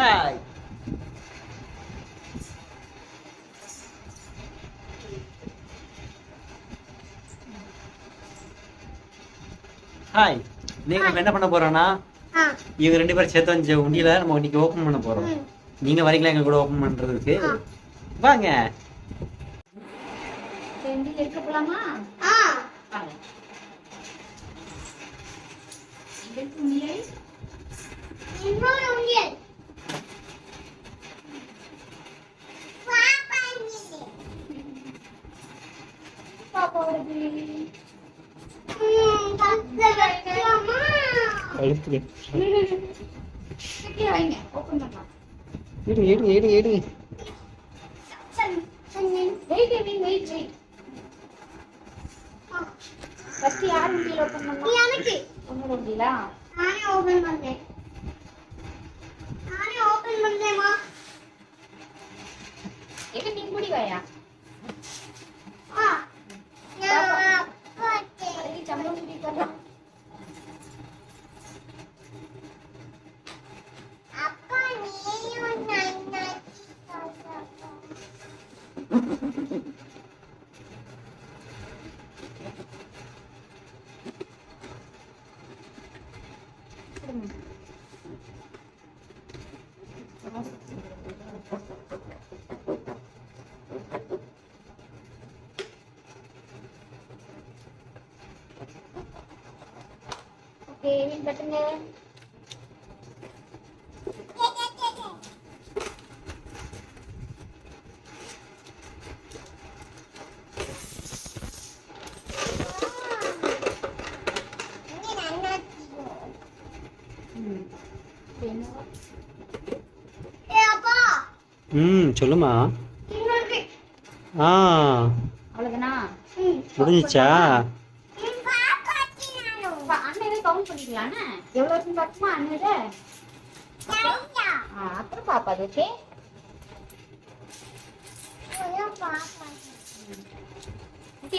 Hi hi நீங்க நம்ம என்ன பண்ண போறோம்னா இவங்க ரெண்டு பேரும் சேர்த்து வச்ச உண்டியில நம்ம இன்னைக்கு ஓபன் பண்ண போறோம். நீங்க வரீங்களா? எங்க கூட ஓபன் பண்றதுக்கு. ஆ. வாங்க. ரெண்டு சரி. Wait wait wait wait first யார் எனக்கு உன்னோட நானே ஓபன் பண்ணேன். 아 빠, 니에 요, 나, 나, 나, 나, 나. ம் அப்பா ம் சொல்லுமா. ஆ. முடிஞ்சிச்சா ம், பாப்பாக்கு நானும். அப்ப அண்ணன் கவுண்ட் எவ்வளவு இருக்குன்னு நிறையா. ஆ அப்புறம் பாப்பா. ஓகே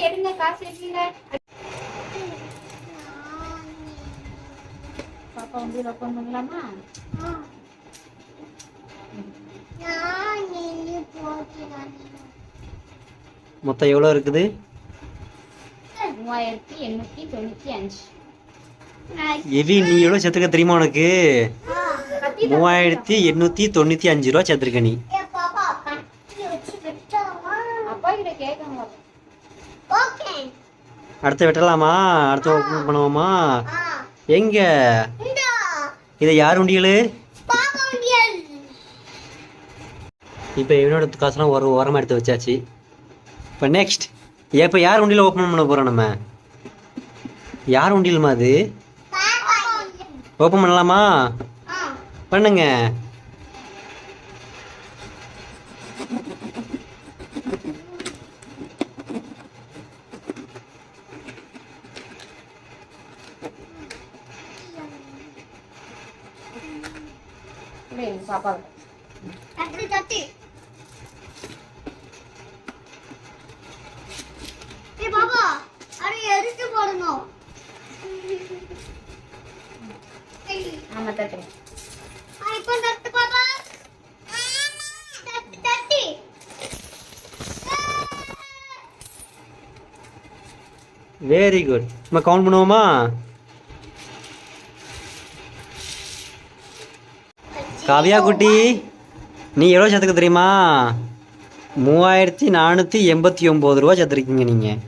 எடுங்க காசு எடுங்க பாப்பா வந்து ஓப்பன் பண்ணலாமா. மொத்தம் எவ்வளோ இருக்குது மூவாயிரத்தி எண்ணூத்தி தொண்ணூத்தி அஞ்சு எவி நீ எவ்வளோ சேர்த்துக்க தெரியுமா உனக்கு? மூவாயிரத்தி எண்ணூற்றி தொண்ணூற்றி அஞ்சு ரூபா சேர்த்துருக்க நீ. அடுத்த வெட்டலாமா? அடுத்து வெட்டலாமா அடுத்து ஓப்பன் பண்ணுவோமா? எங்க? இதை யார் உண்டியல்? இப்போ இவனோட காசுலாம் ஒரு ஓரமாக எடுத்து வச்சாச்சு. இப்போ நெக்ஸ்ட் இப்போ யார் உண்டியில் ஓப்பன் பண்ண போகிறோம் நம்ம? யார் உண்டியலுமா அது? ஓப்பன் பண்ணலாமா ஆ. பண்ணுங்க பாப்பா தட்டு, தட்டு. ஏய் பாப்பா, அதை எடுத்து போடணும். ஏய், இப்போ பாப்பா. தட்டு. வெரி குட் நம்ம கவுண்ட் பண்ணுவோமா? காவியா குட்டி நீ எவ்வளோ சேர்த்துக்க தெரியுமா? மூவாயிரத்தி நானூற்றி எண்பத்தி ஒம்பது ரூபா சேர்த்துருக்கீங்க நீங்கள்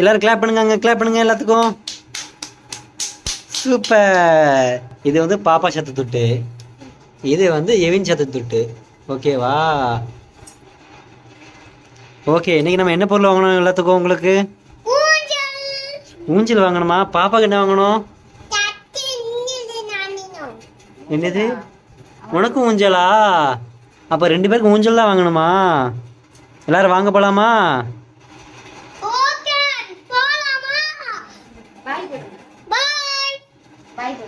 எல்லாரும் கிளாப் பண்ணுங்க அங்கே கிளாப் பண்ணுங்க எல்லாத்துக்கும். சூப்பர். இது வந்து பாப்பா சத்து துட்டு. இது வந்து எவின் சத்து துட்டு. ஓகேவா ஓகே இன்னைக்கு நம்ம என்ன பொருள் வாங்கணும் எல்லாத்துக்கும் உங்களுக்கு? ஊஞ்சல். வாங்கணுமா? பாப்பாக்கு என்ன வாங்கணும். என்னது? உனக்கும் ஊஞ்சலா? அப்போ ரெண்டு பேருக்கு ஊஞ்சல் தான் வாங்கணுமா? எல்லாரும் வாங்க போலாமா? I 子